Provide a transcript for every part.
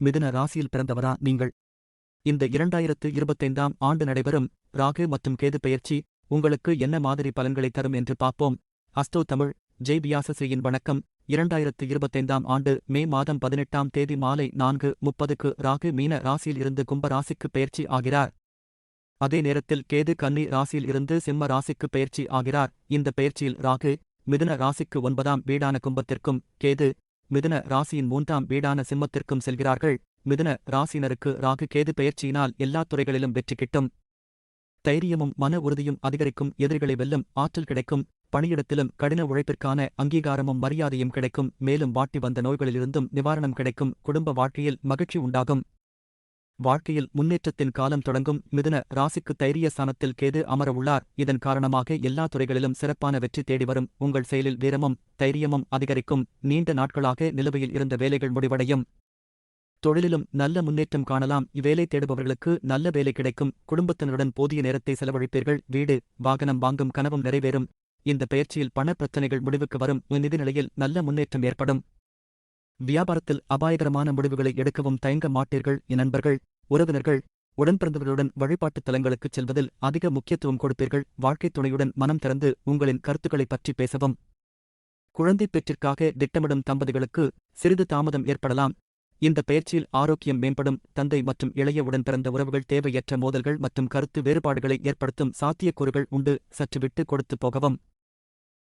மிதுன ராசியில் பிறந்தவரா நீங்கள்? இந்த இரண்டாயிரத்து இருபத்தைந்தாம் ஆண்டு நடைபெறும் ராகு மற்றும் கேது பெயர்ச்சி உங்களுக்கு என்ன மாதிரி பலன்களை தரும் என்று பார்ப்போம். அஸ்தோ தமிழ் ஜெய் பியாசஸ்ரீயின் வணக்கம். இரண்டாயிரத்து இருபத்தைந்தாம் ஆண்டு மே மாதம் பதினெட்டாம் தேதி மாலை நான்கு முப்பதுக்கு ராகு மீன ராசியில் இருந்து கும்ப ராசிக்கு பெயர்ச்சி ஆகிறார். அதே நேரத்தில் கேது கன்னி ராசியில் இருந்து சிம்ம ராசிக்கு பெயர்ச்சி ஆகிறார். இந்த பெயர்ச்சியில் ராகு மிதுன ராசிக்கு ஒன்பதாம் வீடான கும்பத்திற்கும் கேது மிதுன ராசியின் மூன்றாம் வீடான சிம்மத்திற்கும் செல்கிறார்கள். மிதுன ராசியினருக்கு ராகு கேது பெயர்ச்சியினால் எல்லா துறைகளிலும் வெற்றி கிட்டும். தைரியமும் மன உறுதியும் அதிகரிக்கும் எதிரிகளை வெல்லும் ஆற்றல் கிடைக்கும் பணியிடத்திலும் கடின உழைப்பிற்கான அங்கீகாரமும் மரியாதையும் கிடைக்கும். மேலும் வாட்டி வந்த நோய்களிலிருந்தும் நிவாரணம் கிடைக்கும். குடும்ப வாழ்க்கையில் மகிழ்ச்சி உண்டாகும். வாழ்க்கையில் முன்னேற்றத்தின் காலம் தொடங்கும் மிதுன ராசிக்கு தைரிய ஸ்தானத்தில் கேது அமர உள்ளார். இதன் காரணமாக எல்லா துறைகளிலும் சிறப்பான வெற்றி தேடி வரும். உங்கள் செயலில் வீரமும் தைரியமும் அதிகரிக்கும். நீண்ட நாட்களாக நிலுவையில் இருந்த வேலைகள் முடிவடையும். தொழிலிலும் நல்ல முன்னேற்றம் காணலாம். இவ்வேலை தேடுபவர்களுக்கு நல்ல வேலை கிடைக்கும். குடும்பத்தினருடன் போதிய நேரத்தை செலவழிப்பீர்கள். வீடு வாகனம் வாங்கும் கனவும் நிறைவேறும். இந்த பயிற்சியில் பண பிரச்சனைகள் முடிவுக்கு வரும். நிதி நிலையில் நல்ல முன்னேற்றம் ஏற்படும். வியாபாரத்தில் அபாயகரமான முடிவுகளை எடுக்கவும் தயங்க மாட்டீர்கள். நண்பர்கள் உறவினர்கள் உடன்பிறந்தவர்களுடன் வழிபாட்டுத் தலங்களுக்குச் செல்வதில் அதிக முக்கியத்துவம் கொடுப்பீர்கள். வாழ்க்கைத் துணையுடன் மனம் திறந்து உங்களின் கருத்துக்களைப் பற்றி பேசவும். குழந்தைப் பெற்றிற்காக திட்டமிடும் தம்பதிகளுக்கு சிறிது தாமதம் ஏற்படலாம். இந்த பயிற்சியில் ஆரோக்கியம் மேம்படும். தந்தை மற்றும் இளைய உடன்பிறந்த உறவுகள் தேவையற்ற மோதல்கள் மற்றும் கருத்து வேறுபாடுகளை ஏற்படுத்தும் சாத்தியக்கூறுகள் உண்டு. சற்று விட்டு கொடுத்து போகவும்.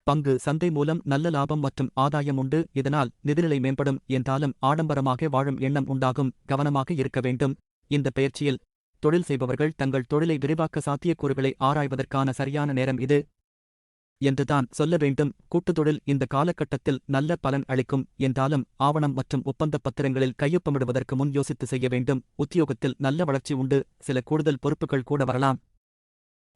பங்கு சந்தை மூலம் நல்ல லாபம் மற்றும் ஆதாயம் உண்டு. இதனால் நிதிநிலை மேம்படும் என்றாலும் ஆடம்பரமாக வாழும் எண்ணம் உண்டாகும். கவனமாக இருக்க வேண்டும். இந்த பயிற்சியில் தொழில் செய்பவர்கள் தங்கள் தொழிலை விரிவாக்க சாத்தியக்கூறுகளை ஆராய்வதற்கான சரியான நேரம் இது. என்றுதான் சொல்ல வேண்டும். கூட்டுத்தொழில் இந்த காலகட்டத்தில் நல்ல பலன் அளிக்கும் என்றாலும் ஆவணம் மற்றும் ஒப்பந்த பத்திரங்களில் கையொப்பமிடுவதற்கு முன் யோசித்து செய்ய வேண்டும். உத்தியோகத்தில் நல்ல வளர்ச்சி உண்டு. சில கூடுதல் பொறுப்புகள் கூட வரலாம்.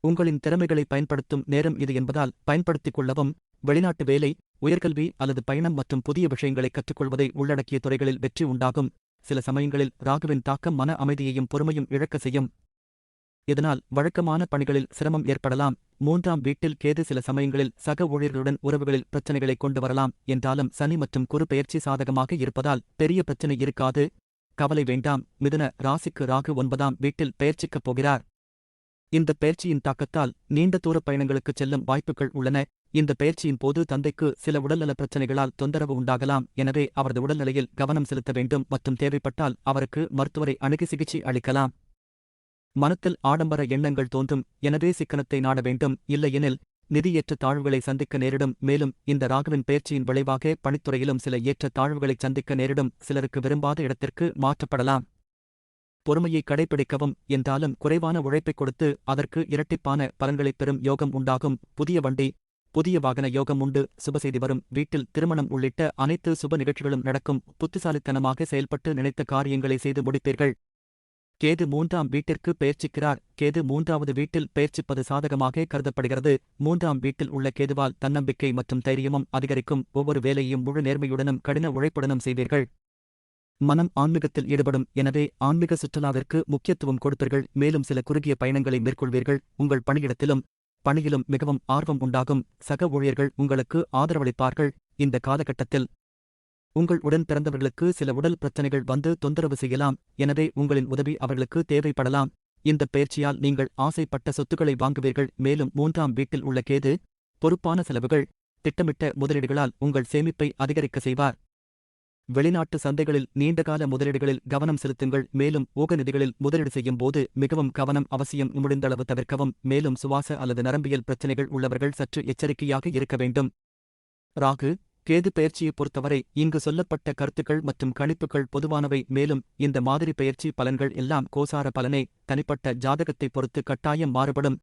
உங்களின் திறமைகளை பயன்படுத்தும் நேரம் இது என்பதால் பயன்படுத்திக் கொள்ளவும் வெளிநாட்டு வேலை உயர்கல்வி அல்லது பயணம் மற்றும் புதிய விஷயங்களை கற்றுக்கொள்வதை உள்ளடக்கிய துறைகளில் வெற்றி உண்டாகும். சில சமயங்களில் ராகுவின் தாக்கம் மன அமைதியையும் பொறுமையும் இழக்க செய்யும். இதனால் வழக்கமான பணிகளில் சிரமம் ஏற்படலாம். மூன்றாம் வீட்டில் கேது சில சமயங்களில் சக ஊழியர்களுடன் உறவுகளில் பிரச்சனைகளை கொண்டு வரலாம். என்றாலும் சனி மற்றும் குறு பெயர்ச்சி சாதகமாக இருப்பதால் பெரிய பிரச்சனை இருக்காது. கவலை வேண்டாம். மிதுன ராசிக்கு ராகு ஒன்பதாம் வீட்டில் பெயர்ச்சிக்கப் போகிறார். இந்த பயிற்சியின் தாக்கத்தால் நீண்ட தூர பயணங்களுக்குச் செல்லும் வாய்ப்புகள் உள்ளன. இந்த பயிற்சியின் போது தந்தைக்கு சில உடல்நல பிரச்சனைகளால் தொந்தரவு உண்டாகலாம். எனவே அவரது உடல்நிலையில் கவனம் செலுத்த வேண்டும் மற்றும் தேவைப்பட்டால் அவருக்கு மருத்துவரை அணுகி சிகிச்சை அளிக்கலாம். மனத்தில் ஆடம்பர எண்ணங்கள் தோன்றும். எனவே சிக்கனத்தை நாட வேண்டும். இல்லையெனில் நிதியேற்ற தாழ்வுகளை சந்திக்க நேரிடும். மேலும் இந்த ராகுவின் பயிற்சியின் விளைவாக பணித்துறையிலும் சில ஏற்ற தாழ்வுகளை சந்திக்க நேரிடும். சிலருக்கு விரும்பாத இடத்திற்கு மாற்றப்படலாம். பொறுமையை கடைபிடிக்கவும் என்றாலும் குறைவான உழைப்பைக் கொடுத்து அதற்கு இரட்டிப்பான பலன்களைப் பெறும் யோகம் உண்டாகும். புதிய வண்டி புதிய வாகன யோகம் உண்டு. சுபசெய்தி வரும். வீட்டில் திருமணம் உள்ளிட்ட அனைத்து சுப நிகழ்ச்சிகளும் நடக்கும். புத்திசாலித்தனமாக செயல்பட்டு நினைத்த காரியங்களை செய்து முடிப்பீர்கள். கேது மூன்றாம் வீட்டிற்கு பெயர்ச்சிக்கிறார். கேது மூன்றாவது வீட்டில் பெயர்ச்சிப்பது சாதகமாக கருதப்படுகிறது. மூன்றாம் வீட்டில் உள்ள கேதுவால் தன்னம்பிக்கை மற்றும் தைரியமும் அதிகரிக்கும். ஒவ்வொரு வேலையையும் முழு நேர்மையுடனும் கடின உழைப்புடனும் செய்வீர்கள். மனம் ஆன்மீகத்தில் ஈடுபடும். எனவே ஆன்மீக சுற்றுலாவிற்கு முக்கியத்துவம் கொடுப்பீர்கள். மேலும் சில குறுகிய பயணங்களை மேற்கொள்வீர்கள். உங்கள் பணியிடத்திலும் பணியிலும் மிகவும் ஆர்வம் உண்டாகும். சக ஊழியர்கள் உங்களுக்கு ஆதரவளிப்பார்கள். இந்த காலகட்டத்தில் உங்கள் உடன் பிறந்தவர்களுக்கு சில உடல் பிரச்சனைகள் வந்து தொந்தரவு செய்யலாம். எனவே உங்களின் உதவி அவர்களுக்கு தேவைப்படலாம். இந்த பயிற்சியால் நீங்கள் ஆசைப்பட்ட சொத்துக்களை வாங்குவீர்கள். மேலும் மூன்றாம் வீட்டில் உள்ள கேது பொறுப்பான செலவுகள் திட்டமிட்ட முதலீடுகளால் உங்கள் சேமிப்பை அதிகரிக்க செய்வார். வெளிநாட்டு சந்தைகளில் நீண்டகால முதலீடுகளில் கவனம் செலுத்துங்கள். மேலும் ஊக நிதிகளில் முதலீடு செய்யும் போது மிகவும் கவனம் அவசியம். முடிந்தளவு தவிர்க்கவும். மேலும் சுவாச அல்லது நரம்பியல் பிரச்சினைகள் உள்ளவர்கள் சற்று எச்சரிக்கையாக இருக்க வேண்டும். ராகு கேது பயிற்சியை பொறுத்தவரை இங்கு சொல்லப்பட்ட கருத்துக்கள் மற்றும் கணிப்புகள் பொதுவானவை. மேலும் இந்த மாதிரி பயிற்சி பலன்கள் எல்லாம் கோசார பலனை. தனிப்பட்ட ஜாதகத்தை பொறுத்து கட்டாயம் மாறுபடும்.